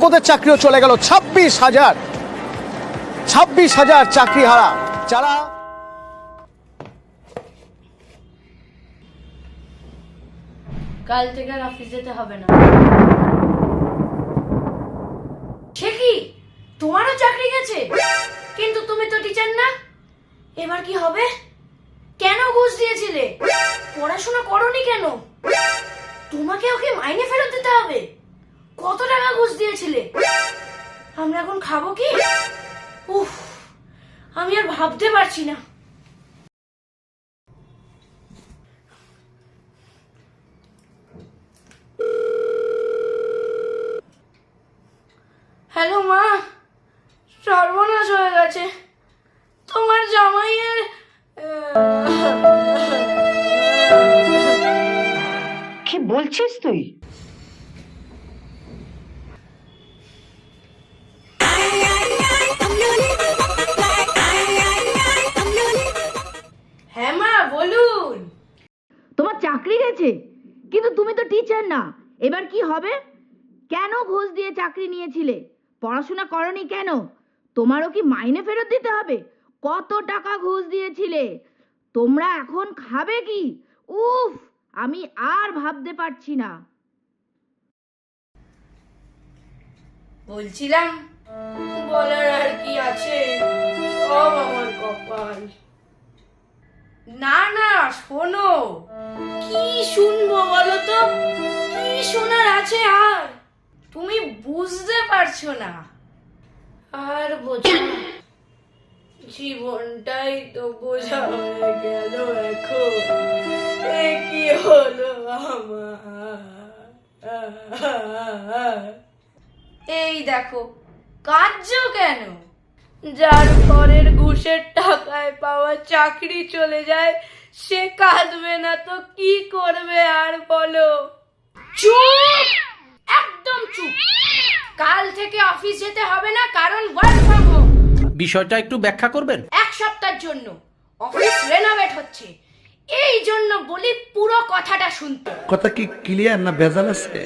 যোগ্যদের চাকরিও চলে গেল। ছাব্বিশ হাজার ছাব্বিশ হাজার চাকরি হারা যারা কাল থেকে আর অফিস যেতে হবে না। সে কি? তোমারও চাকরি গেছে? কিন্তু তুমি তো টিচার না? এবার কি হবে? কেন ঘুষ দিয়েছিলে? পড়াশোনা করনি কেন? তোমাকে ওকে মাইনে ফেরত দিতে হবে। কত টাকা ঘুষ দিয়েছিলে? আমরা এখন খাব কি? উফ, আমি আর ভাবতে পারছি না। হ্যালো মা, সর্বনাশ হয়ে গেছে। তোমার জামাইয়ের কি বলছিস তুই? চাকরি গেছে? কিন্তু তুমি তো টিচার না। এবার কি হবে? কেন ঘুষ দিয়ে চাকরি নিয়েছিলে? পড়াশোনা করনি কেন? তোমারও কি মাইনে ফেরত দিতে হবে? কত টাকা ঘুষ দিয়েছিলে? তোমরা এখন খাবে কি? উফ, আমি আর ভাবতে পারছি না। বলছিলাম, বলার আর কি আছে? সব আমার কপাল। না না শোনো। কি শুনব বলো তো? কি শোনার আছে আর? তুমি বুঝতে পারছ না। আর বোঝো জীবনটাই তো বোঝা হয়ে গেল এখন। এ কি হলো আমার? এই দেখো কার্য কেন? যার পরের ঘুষের টাকায় পাওয়া চাকরি চলে যায় সে কাঁদবে না তো কি করবে আর বলো? চুপ! একদম চুপ। কাল থেকে অফিস যেতে হবে না কারণ ওয়ার্ক ফ্রম হোম বিষয়টা একটু ব্যাখ্যা করবেন? এক সপ্তাহের জন্য। অফিস রেনোভেট হচ্ছে। এই জন্য বলি পুরো কথাটা শুনতে। কথা কি ক্লিয়ার না ভেজাল আছে?